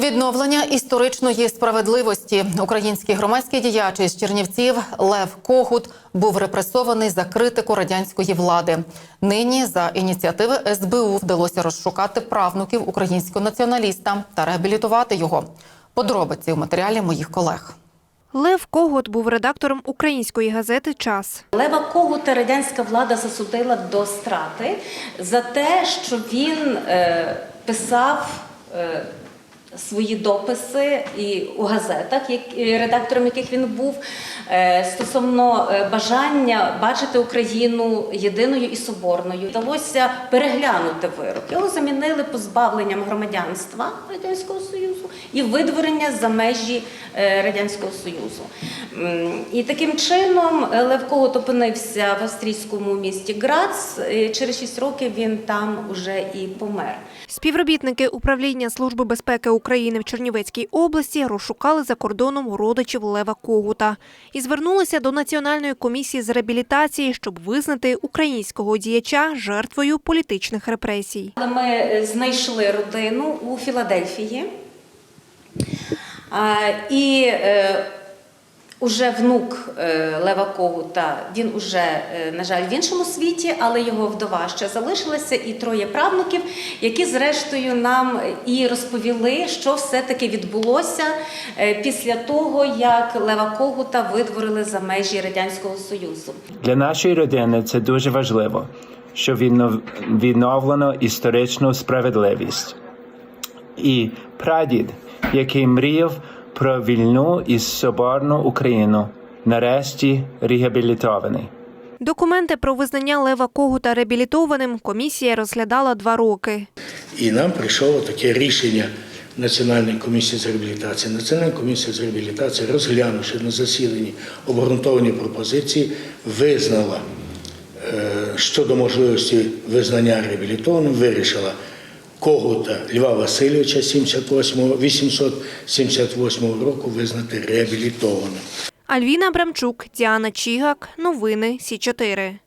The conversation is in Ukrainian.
Відновлення історичної справедливості. Український громадський діяч із Чернівців Лев Когут був репресований за критику радянської влади. Нині за ініціативи СБУ вдалося розшукати правнуків українського націоналіста та реабілітувати його. Подробиці у матеріалі моїх колег. Лев Когут був редактором української газети Час. Лева Когута радянська влада засудила до страти за те, що він е, писав е, свої дописи і у газетах, редактором яких він був, е, стосовно е, бажання бачити Україну єдиною і соборною. Вдалося переглянути вирок. Його замінили позбавленням громадянства Радянського Союзу і видворення за межі е, Радянського Союзу. І таким чином е, Лев опинився в австрійському місті Грац. Через 6 років він там уже і помер. Співробітники управління Служби безпеки України в Чернівецькій області розшукали за кордоном родичів Лева Когута і звернулися до Національної комісії з реабілітації, щоб визнати українського діяча жертвою політичних репресій. Ми е, знайшли родину у Філадельфії. І е, уже внук е, Лева Когута, він уже, е, на жаль, в іншому світі, але його вдова ще залишилася, і троє правнуків, які зрештою нам і розповіли, що все-таки відбулося е, після того, як Лева Когута видворили за межі Радянського Союзу. Для нашої родини це дуже важливо, що віднов- відновлено історичну справедливість. І прадід, який мріяв про вільну і соборну Україну, нарешті реабілітований. Документи про визнання Лева Когута реабілітованим комісія розглядала два роки. І нам прийшло таке рішення Національної комісії з реабілітації. Національна комісія з реабілітації, розглянувши на засіданні обґрунтовані пропозиції, визнала е, щодо можливості визнання реабілітованим, вирішила Когута Льва Васильовича 78, 878 року визнати реабілітованим. Альвіна Абрамчук, Діана Чігак. Новини Сі 4